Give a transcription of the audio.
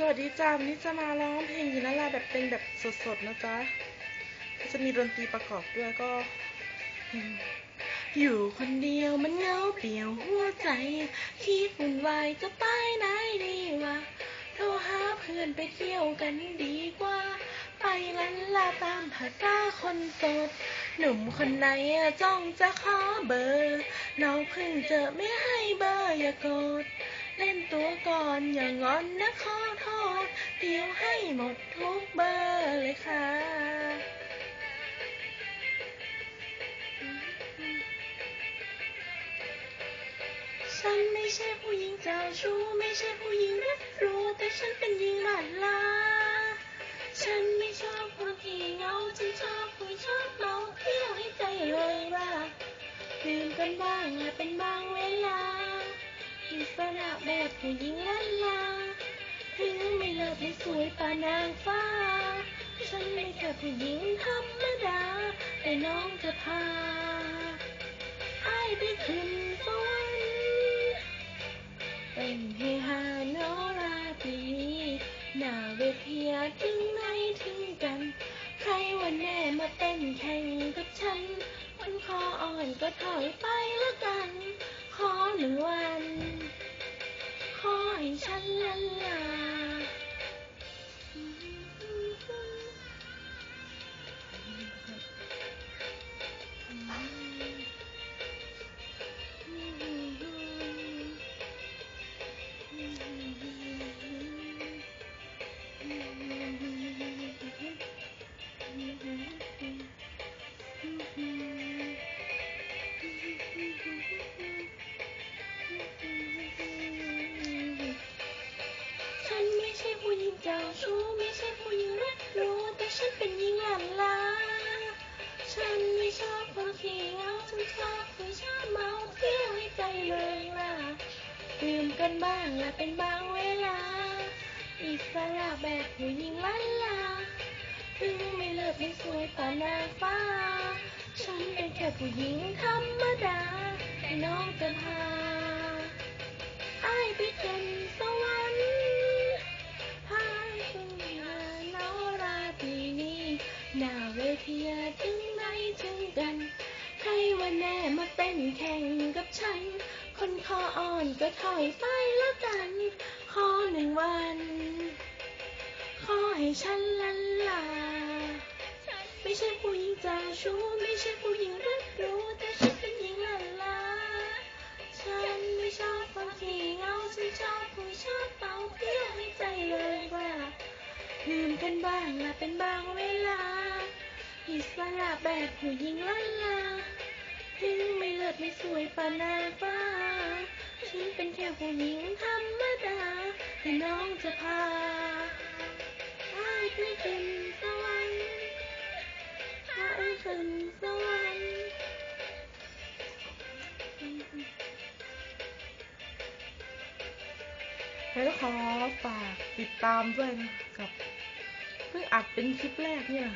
สวัสดีจ้าวันนี้จะมาร้องเพลงยินนาราแบบเป็นแบบสดๆนะจ๊ะก็จะมีดนตรีประกอบด้วยก็ อยู่คนเดียวมันเงาเปลี่ยวหัวใจ คิดวุ่นวายจะไปไหนดีวะโทรหาเพื่อนไปเที่ยวกันดีกว่า ไปลันลาตามภาษาคนโสด หนุ่มคนไหนอะจ้องจะขอเบอร์ น้องเพิ่งเจอไม่ให้เบอร์อย่าโกรธ เล่นตัวก่อนอย่างงอนนะขอโทษเดี๋ยวให้หมดทุกเบอร์เลยค่ะ ฉันไม่ใช่ผู้หญิงเจ้าชู้ไม่ใช่ผู้หญิงรักรู้แต่ฉันเป็นหญิงหลานลาฉันไม่ชอบคนที่เงาฉันชอบผู้ชอบเมาเที่ยวให้ใจเลยว่าดื่มกันบ้างและเป็นบ้าง อิสระแบบผู้หญิงล้านลาถึงไม่เลิศไม่สวยปานางฟ้า ฉันไม่แค่ผู้หญิงธรรมดา แต่น้องจะพาไอ้ไปขึ้นสวรรค์เป็นเฮฮาโนราตีหน้าเวทีถึงไหนถึงกัน ใครวันแน่มาเต้นแข่งกับฉันมันคออ่อนก็ถอยไปละกัน ขอหนึ่งวัน ฉันไม่ใช่ผู้หญิงเจ้าชู้ไม่ใช่ผู้หญิงรักรู้แต่ฉันเป็นหญิงหลานลาฉันไม่ชอบคนขี้เหงาฉันชอบผู้ชอบเมาเที่ยวให้ใจเลยล่ะดื่มกันบ้างและเป็นบางเวลาอิสระแบบผู้หญิงล้านลา ถึงไม่เลิศไม่สวยปานนางฟ้า ฉันเป็นแค่ผู้หญิงธรรมดา น้องจะพาไอ้ายไปเป็นสวรรค์พายขึ้นมาเนาราตรีนี้หน้าเวทีถึงไหนถึงกัน ใครวันแน่มาเต้นแข่งกับฉัน คนคออ่อนก็ถอยไปและกัน ขอหนึ่งวัน ขอให้ฉันลัน ชู้ไม่ใช่ผู้หญิงรักรู้แต่ฉันเป็นหญิงลันลาฉันไม่ชอบคนขี้เงาฉันชอบผู้ชอบเป่าเที่ยวให้ใจเลยว่าลืมกันบ้างละเป็นบางเวลาอิสระแบบผู้หญิงล้านลาถึงไม่เลิศไม่สวยปานนางฟ้าฉันเป็นแค่ผู้หญิงธรรมดาที่น้องจะพาให้ไปขึ้น ขึ้นสวรรค์แล้วขอฝากติดตามด้วยนะกับ เพิ่งอัดเป็นคลิปแรกเนี่ย